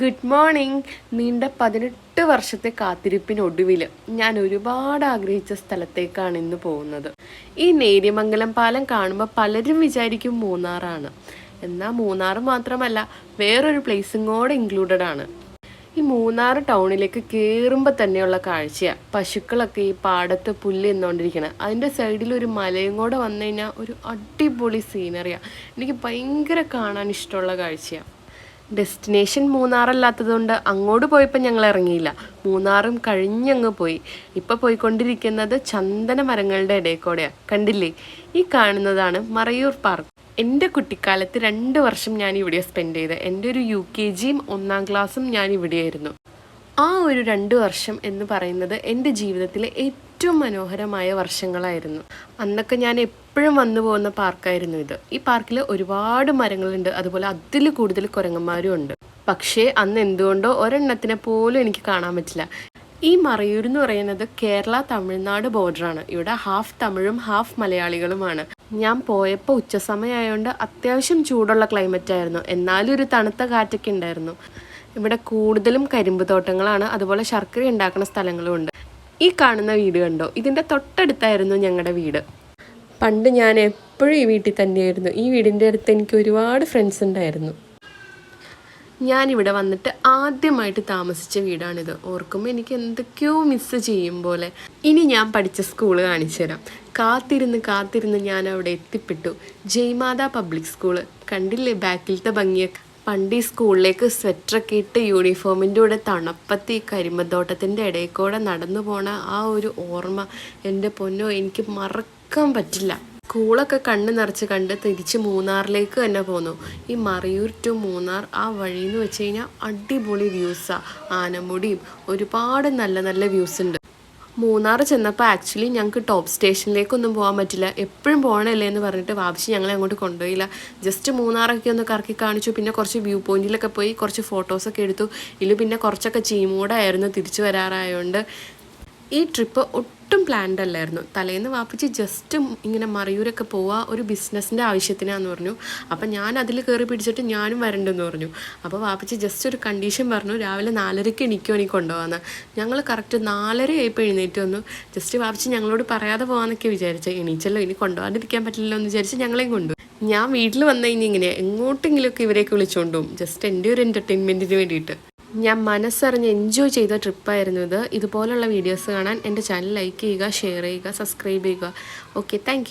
Good morning നീണ്ട പതിനെട്ട് വർഷത്തെ കാത്തിരിപ്പിനൊടുവിൽ ഞാൻ ഒരുപാട് ആഗ്രഹിച്ച സ്ഥലത്തേക്കാണ് ഇന്ന് പോകുന്നത്. ഈ നേര്യമംഗലം പാലം കാണുമ്പോൾ പലരും വിചാരിക്കും മൂന്നാറാണ്. എന്നാൽ മൂന്നാർ മാത്രമല്ല വേറൊരു പ്ലേസും കൂടെ ഇൻക്ലൂഡഡ് ആണ്. ഈ മൂന്നാർ ടൗണിലേക്ക് കയറുമ്പോൾ തന്നെയുള്ള കാഴ്ചയാണ് പശുക്കളൊക്കെ ഈ പാടത്ത് പുല്ല് നിന്നുകൊണ്ടിരിക്കണം അതിന്റെ സൈഡിൽ ഒരു മലയും കൂടെ വന്നു കഴിഞ്ഞാൽ ഒരു അടിപൊളി സീനറിയാണ് എനിക്ക് ഭയങ്കര കാണാൻ ഇഷ്ടമുള്ള കാഴ്ചയാണ് ഡെസ്റ്റിനേഷൻ മൂന്നാറല്ലാത്തതുകൊണ്ട് അങ്ങോട്ട് പോയപ്പോൾ ഞങ്ങൾ ഇറങ്ങിയില്ല മൂന്നാറും കഴിഞ്ഞങ്ങ് പോയി. ഇപ്പോൾ പോയിക്കൊണ്ടിരിക്കുന്നത് ചന്ദന മരങ്ങളുടെ ഇടയിൽ കൂടെയാണ് കണ്ടില്ലേ? ഈ കാണുന്നതാണ് മറയൂർ പാർക്ക്. എന്റെ കുട്ടിക്കാലത്ത് രണ്ട് വർഷം ഞാൻ ഇവിടെ സ്പെൻഡ് ചെയ്ത് എന്റെ ഒരു യു കെ ജിയും ഒന്നാം ക്ലാസ്സും ഞാൻ ഇവിടെയായിരുന്നു. ആ ഒരു രണ്ട് വർഷം എന്ന് പറയുന്നത് എന്റെ ജീവിതത്തിലെ ഏറ്റവും മനോഹരമായ വർഷങ്ങളായിരുന്നു. അന്നൊക്കെ ഞാൻ എപ്പോഴും വന്നു പോകുന്ന പാർക്കായിരുന്നു ഇത്. ഈ പാർക്കിൽ ഒരുപാട് മരങ്ങളുണ്ട്. അതുപോലെ അതിൽ കൂടുതൽ കുരങ്ങന്മാരും ഉണ്ട്. പക്ഷേ അന്ന് എന്തുകൊണ്ടോ ഒരെണ്ണത്തിനെ പോലും എനിക്ക് കാണാൻ പറ്റില്ല. ഈ മറയൂർ എന്ന് പറയുന്നത് കേരള തമിഴ്നാട് ബോർഡറാണ്. ഇവിടെ ഹാഫ് തമിഴും ഹാഫ് മലയാളികളുമാണ്. ഞാൻ പോയപ്പോൾ ഉച്ചസമയമായതുകൊണ്ട് അത്യാവശ്യം ചൂടുള്ള ക്ലൈമറ്റ് ആയിരുന്നു. എന്നാലും ഒരു തണുത്ത കാറ്റൊക്കെ ഉണ്ടായിരുന്നു. ഇവിടെ കൂടുതലും കരിമ്പ് തോട്ടങ്ങളാണ്. അതുപോലെ ശർക്കര ഉണ്ടാക്കുന്ന സ്ഥലങ്ങളും ഉണ്ട്. ഈ കാണുന്ന വീട് കണ്ടോ? ഇതിന്റെ തൊട്ടടുത്തായിരുന്നു ഞങ്ങളുടെ വീട്. പണ്ട് ഞാൻ എപ്പോഴും ഈ വീട്ടിൽ തന്നെയായിരുന്നു. ഈ വീടിന്റെ അടുത്ത് എനിക്ക് ഒരുപാട് ഫ്രണ്ട്സ് ഉണ്ടായിരുന്നു. ഞാനിവിടെ വന്നിട്ട് ആദ്യമായിട്ട് താമസിച്ച വീടാണിത്. ഓർക്കുമ്പോൾ എനിക്ക് എന്തൊക്കെയോ മിസ്സ് ചെയ്യും പോലെ. ഇനി ഞാൻ പഠിച്ച സ്കൂൾ കാണിച്ചു തരാം. കാത്തിരുന്ന് കാത്തിരുന്ന് ഞാൻ അവിടെ എത്തിപ്പെട്ടു. ജയ്മാത പബ്ലിക് സ്കൂൾ കണ്ടില്ലേ? ബാക്കിലത്തെ ഭംഗിയൊക്കെ പണ്ട് ഈ സ്കൂളിലേക്ക് സ്വെറ്ററൊക്കെ ഇട്ട് യൂണിഫോമിന്റെ കൂടെ തണുപ്പത്ത് ഈ കരിമ്പത്തോട്ടത്തിന്റെ ഇടയിൽ കൂടെ നടന്നു പോണ ആ ഒരു ഓർമ്മ. എന്റെ പൊന്നോ എനിക്ക് മറക്കാൻ പറ്റില്ല. സ്കൂളൊക്കെ കണ്ണ് നിറച്ച് കണ്ട് തിരിച്ച് മൂന്നാറിലേക്ക് തന്നെ പോന്നു. ഈ മറയൂർ ടു മൂന്നാർ ആ വഴി എന്ന് വെച്ച് കഴിഞ്ഞാൽ അടിപൊളി വ്യൂസാണ് ആനമുടിയും ഒരുപാട് നല്ല നല്ല വ്യൂസ് ഉണ്ട്. മൂന്നാർ ചെന്നപ്പോൾ ആക്ച്വലി ഞങ്ങൾക്ക് ടോപ്പ് സ്റ്റേഷനിലേക്കൊന്നും പോകാൻ പറ്റില്ല. എപ്പോഴും പോകണല്ലേ എന്ന് പറഞ്ഞിട്ട് വാപിച്ച് ഞങ്ങളെ അങ്ങോട്ട് കൊണ്ടുപോയില്ല. ജസ്റ്റ് മൂന്നാറൊക്കെ ഒന്ന് കറക്കി കാണിച്ചു. പിന്നെ കുറച്ച് വ്യൂ പോയിന്റിലൊക്കെ പോയി കുറച്ച് ഫോട്ടോസൊക്കെ എടുത്തു. ഇതിൽ പിന്നെ കുറച്ചൊക്കെ ചീമൂടായിരുന്നു തിരിച്ചു വരാറായതുകൊണ്ട് ഈ ട്രിപ്പ് ഒട്ടും പ്ലാൻഡ് അല്ലായിരുന്നു. തലേന്ന് വാപ്പിച്ച് ജസ്റ്റ് ഇങ്ങനെ മറയൂരൊക്കെ പോവുക ഒരു ബിസിനസ്സിന്റെ ആവശ്യത്തിനാന്ന് പറഞ്ഞു. അപ്പം ഞാൻ അതിൽ കയറി പിടിച്ചിട്ട് ഞാനും വരണ്ടെന്ന് പറഞ്ഞു. അപ്പോൾ വാപ്പിച്ച് ജസ്റ്റ് ഒരു കണ്ടീഷൻ പറഞ്ഞു രാവിലെ നാലരയ്ക്ക് എണീക്കോ എനിക്ക് കൊണ്ടുപോകാമെന്ന് ഞങ്ങൾ കറക്റ്റ് നാലര ആയപ്പോൾ എഴുന്നേറ്റ് വന്നു. ജസ്റ്റ് വാപ്പിച്ച് ഞങ്ങളോട് പറയാതെ പോകാമെന്നൊക്കെ വിചാരിച്ചു എണീച്ചല്ലോ ഇനി കൊണ്ടുപോകാണ്ടിരിക്കാൻ പറ്റില്ലല്ലോ എന്ന് വിചാരിച്ച് ഞങ്ങളെയും കൊണ്ടുപോയി. ഞാൻ വീട്ടിൽ വന്നു കഴിഞ്ഞിങ്ങനെ എങ്ങോട്ടെങ്കിലുമൊക്കെ ഇവരെയൊക്കെ വിളിച്ചുകൊണ്ടും ജസ്റ്റ് എന്റെ ഒരു എന്റർടൈൻമെന്റിന് വേണ്ടിയിട്ട്. ഞാൻ മനസ്സറിഞ്ഞ് എൻജോയ് ചെയ്ത ട്രിപ്പായിരുന്നു ഇത്. ഇതുപോലുള്ള വീഡിയോസ് കാണാൻ എന്റെ ചാനൽ ലൈക്ക് ചെയ്യുക ഷെയർ ചെയ്യുക സബ്സ്ക്രൈബ് ചെയ്യുക. Okay thank